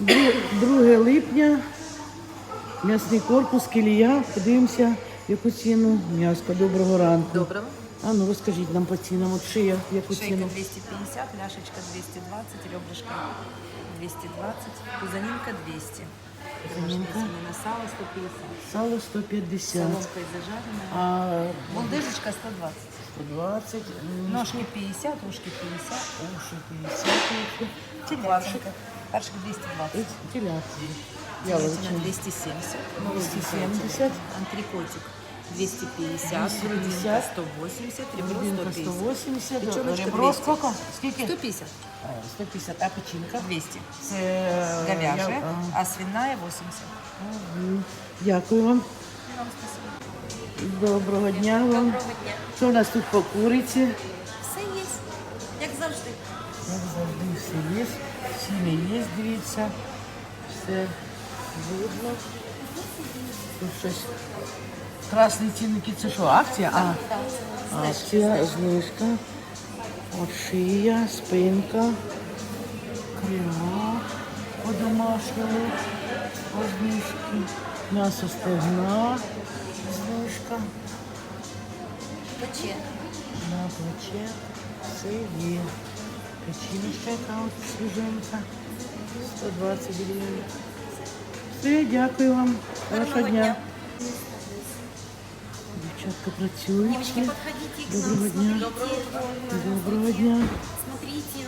2 липня, м'ясний корпус, кілія. Подивимося, яку ціну. М'яско, доброго ранку. Доброго. А ну розкажіть нам по цінам. От шия, яку Шейка ціну? 250, ляшечка 220, ребрышко 220, пузанинка 200. Пузанинка. Ребрышко сало 150. Сало 150, Соломкой зажаренная. а Булдыжечка 120. 120, м, Ножки 50, ушки 50. уші 50, Телятинка. Фаршик 220. і телятина. Телятина Яловичина 270. 270. Антрикотик 250. 250. Грудинка 180. Ребро Грудинка 150. 180, Печеночка ребро сколько? Скільки? 150. 150, а печінка? 200. Це е, Говяжья, а, а свиная 80. Дякую вам. Доброго дня вам. Доброго дня. Що у нас тут по куриці? Все є, як завжди. Все є. Ціни є, дивіться. Все видно. Тут щось. Красні цінники, це що, акція? А, акція, знижка. От шия, спинка, крила по-домашньому, по знижки. М'ясо стегна, знижка. Пече. На плече все є. Печіночка, яка от свіженька. 120 гривень. Все, дякую вам. Хорошого дня. Девчатка Дівчатка. Девочки, подходите к Доброго дня. Доброго дня. Смотрите,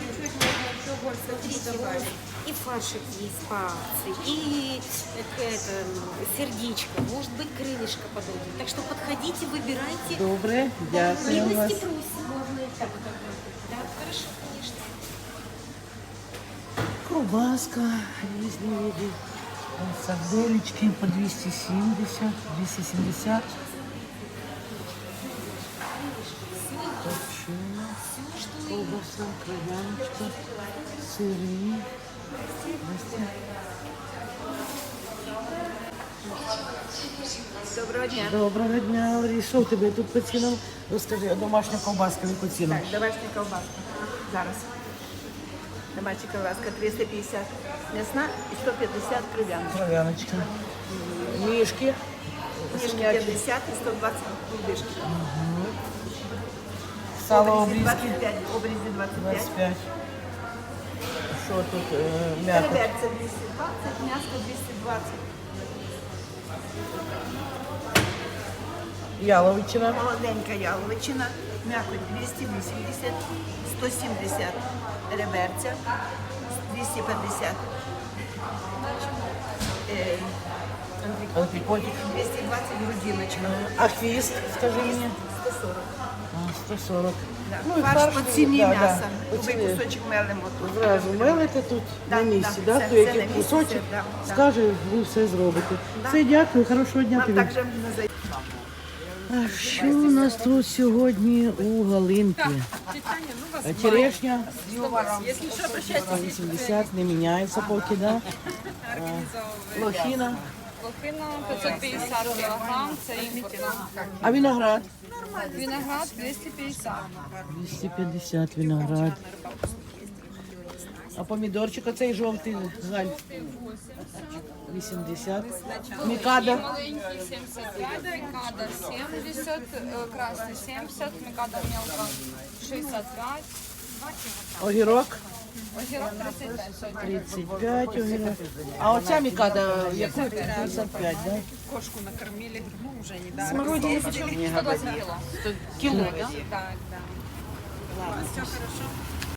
и фаршик есть по акции, и э, это, м, сердечко, может быть крылышко подойдет. Так что подходите, выбирайте. Добре, дякую вас. Милости просим. Можно и так. Да, хорошо, конечно. Ковбаска, різні види. Сарделечки по 270, 270. Копчена, ковбаса, кров'яночка. Здрасте. Доброго дня. Доброго дня, Ларі. Що в тебе тут по цінам? Розкажи, а домашня ковбаска яку ціну? Так, домашня ковбаска. Зараз. Домашня ковбаска 350 м'ясна і 150 кров'яночка. Кров'яночка. Мішки. Ніжки 50 і 120 кубишки. Сало обрізки. 25, обрізі 25. 25. Що тут е, м'яко? Переверця 220, м'ясо 220. Яловичина. Молоденька яловичина, м'якоть 280, 170 реберця, 250. Е, Антикотик. 220 грудиночка. А хвіст, скажи мені. 140. А, 140. Да. Ну, і Фарш фарш, по ціні да, да, по Любий ціні. кусочок мелимо тут. Зразу мелите тут Да, на місці, да, да? все- То все який місці, кусочок, все, да, да. скаже, ви все зробите. Все, дякую, хорошого дня Нам тобі. також не зайде. А що у нас тут сьогодні у Галинки? А Черешня 180, не міняється поки, да? А, Лохіна. Лохина 550 кг, це імпортна. А виноград? Виноград 250. 250 виноград. А помідорчик оцей жовтий, галь? 80. Мікада? Маленький 75, микада 70, е, красний 70, микада мелка 65, Огірок? огірок 35 35 огірок. А оця мікада яку? 55, да? Кошку накормили, ну вже не дали. почем 120 кіло. Кіло, да? Так, так.